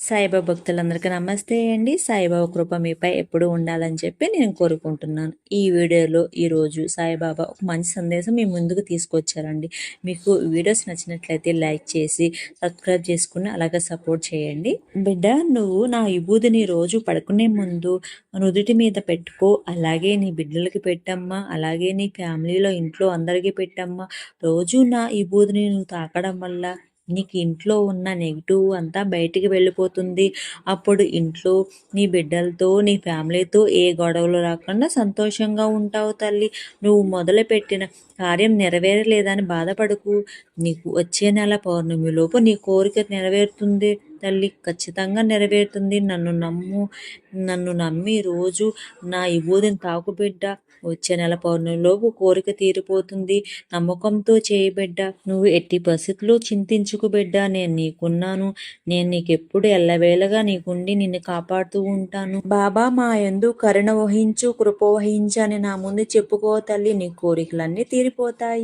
సాయిబాబా భక్తులందరికీ నమస్తే అండి. సాయిబాబా కృప మీపై ఎప్పుడు ఉండాలని చెప్పి నేను కోరుకుంటున్నాను. ఈ వీడియోలో ఈరోజు సాయిబాబా ఒక మంచి సందేశం మీ ముందుకు తీసుకొచ్చారండి. మీకు వీడియోస్ నచ్చినట్లయితే లైక్ చేసి సబ్స్క్రైబ్ చేసుకుని అలాగే సపోర్ట్ చేయండి. బిడ్డ నువ్వు నా విభూతిని రోజు పడుకునే ముందు నుదుటి మీద పెట్టుకో. అలాగే నీ బిడ్డలకి పెట్టమ్మా. అలాగే నీ ఫ్యామిలీలో ఇంట్లో అందరికీ పెట్టమ్మా. రోజు నా విభూతిని నువ్వు తాకడం వల్ల నీకు ఇంట్లో ఉన్న నెగిటివ్ అంతా బయటికి వెళ్ళిపోతుంది. అప్పుడు ఇంట్లో నీ బిడ్డలతో నీ ఫ్యామిలీతో ఏ గొడవలు రాకుండా సంతోషంగా ఉంటావు తల్లి. నువ్వు మొదలుపెట్టిన కార్యం నెరవేరలేదని బాధపడకు. నీకు వచ్చే నెల పౌర్ణమిలోపు నీ కోరిక నెరవేరుతుంది. తల్లి ఖచ్చితంగా నెరవేరుతుంది. నన్ను నమ్ము నన్ను నమ్మి రోజు నా ఇబోదిని తాకుబిడ్డ వచ్చే నెల పౌర్ణమిలోపు కోరిక తీరిపోతుంది. నమ్మకంతో చేయబిడ్డ నువ్వు ఎట్టి పరిస్థితుల్లో చింతించుకు బిడ్డ. నేను నీకున్నాను. నేను నీకెప్పుడు ఎల్లవేళగా నీకుండి నిన్ను కాపాడుతూ ఉంటాను. బాబా మా ఎందు కరుణ వహించు కృప వహించని అని నా ముందు చెప్పుకో తల్లి. నీ కోరికలన్నీ తీరిపోతాయి.